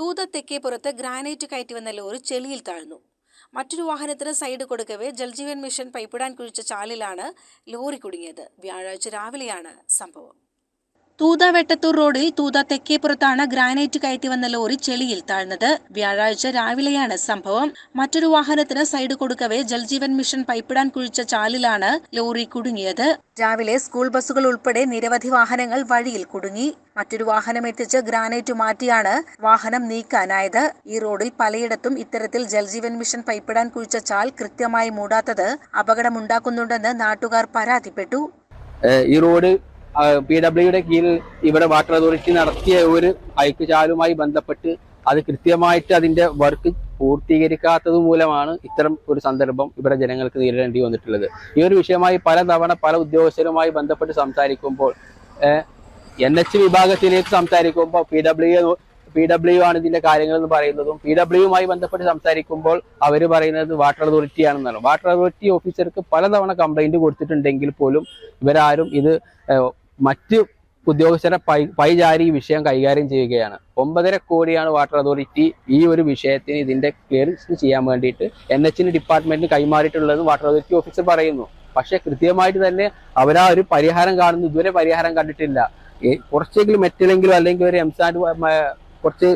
Thootha തെക്കേപ്പുറത്ത് granite കയറ്റി വന്ന lorry ചെളിയിൽ താഴ്ന്നു. മറ്റൊരു വാഹനത്തിന് സൈഡ് കൊടുക്കവേ ജൽജീവൻ മിഷൻ പൈപ്പിടാൻ കുഴിച്ച ചാലിലാണ് ലോറി കുടുങ്ങിയത്. വ്യാഴാഴ്ച രാവിലെയാണ് സംഭവം. തൂത വെട്ടത്തൂർ റോഡിൽ തൂത തെക്കേപ്പുറത്താണ് ഗ്രാനൈറ്റ് കയറ്റി വന്ന ലോറി ചെളിയിൽ താഴ്ന്നത്. വ്യാഴാഴ്ച രാവിലെയാണ് സംഭവം. മറ്റൊരു വാഹനത്തിന് സൈഡ് കൊടുക്കവേ ജൽജീവൻ മിഷൻ പൈപ്പിടാൻ കുഴിച്ച ചാലിലാണ് ലോറി കുടുങ്ങിയത്. രാവിലെ സ്കൂൾ ബസ്സുകൾ ഉൾപ്പെടെ നിരവധി വാഹനങ്ങൾ വഴിയിൽ കുടുങ്ങി. മറ്റൊരു വാഹനം എത്തിച്ച് ഗ്രാനൈറ്റ് മാറ്റിയാണ് വാഹനം നീക്കാനായത്. ഈ റോഡിൽ പലയിടത്തും ഇത്തരത്തിൽ ജൽജീവൻ മിഷൻ പൈപ്പിടാൻ കുഴിച്ച ചാൽ കൃത്യമായി മൂടാത്തത് അപകടമുണ്ടാക്കുന്നുണ്ടെന്ന് നാട്ടുകാർ പരാതിപ്പെട്ടു. ഈ റോഡ് പി ഡബ്ല്യുടെ കീഴിൽ ഇവിടെ വാട്ടർ അതോറിറ്റി നടത്തിയ ഒരു ചാലുമായി ബന്ധപ്പെട്ട് അത് കൃത്യമായിട്ട് അതിന്റെ വർക്ക് പൂർത്തീകരിക്കാത്തത് മൂലമാണ് ഇത്തരം ഒരു സന്ദർഭം ഇവിടെ ജനങ്ങൾക്ക് നേരിടേണ്ടി വന്നിട്ടുള്ളത്. ഈ ഒരു വിഷയമായി പലതവണ പല ഉദ്യോഗസ്ഥരുമായി ബന്ധപ്പെട്ട് സംസാരിക്കുമ്പോൾ എൻ എച്ച് വിഭാഗത്തിലേക്ക് സംസാരിക്കുമ്പോൾ പി ഡബ്ല്യു പി ഡബ്ല്യു ആണ് ഇതിന്റെ കാര്യങ്ങൾ എന്ന് പറയുന്നതും പി ഡബ്ല്യുമായി ബന്ധപ്പെട്ട് സംസാരിക്കുമ്പോൾ അവർ പറയുന്നത് വാട്ടർ അതോറിറ്റി ആണെന്നാണ്. വാട്ടർ അതോറിറ്റി ഓഫീസർക്ക് പലതവണ കംപ്ലൈന്റ് കൊടുത്തിട്ടുണ്ടെങ്കിൽ പോലും ഇവരാരും ഇത് മറ്റ് ഉദ്യോഗസ്ഥരെ പൈ പൈചാരി ഈ വിഷയം കൈകാര്യം ചെയ്യുകയാണ്. ഒമ്പതര കോടിയാണ് വാട്ടർ അതോറിറ്റി ഈ ഒരു വിഷയത്തിന് ഇതിന്റെ ക്ലിയറൻസ് ചെയ്യാൻ വേണ്ടിയിട്ട് എൻ എച്ചിന് ഡിപ്പാർട്ട്മെന്റിന് കൈമാറിയിട്ടുള്ളതെന്ന് വാട്ടർ അതോറിറ്റി ഓഫീസർ പറയുന്നു. പക്ഷെ കൃത്യമായിട്ട് തന്നെ അവരാ ഒരു പരിഹാരം കാണുന്നു. ഇതുവരെ പരിഹാരം കണ്ടിട്ടില്ല. കുറച്ചെങ്കിലും മെറ്റലെങ്കിലും അല്ലെങ്കിൽ ഒരു എംസാൻഡ് കുറച്ച്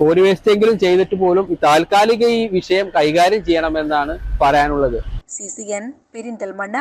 കോരി വേസ്റ്റെങ്കിലും ചെയ്തിട്ട് പോലും താൽക്കാലിക ഈ വിഷയം കൈകാര്യം ചെയ്യണമെന്നാണ് പറയാനുള്ളത്. C C N Perinthalmanna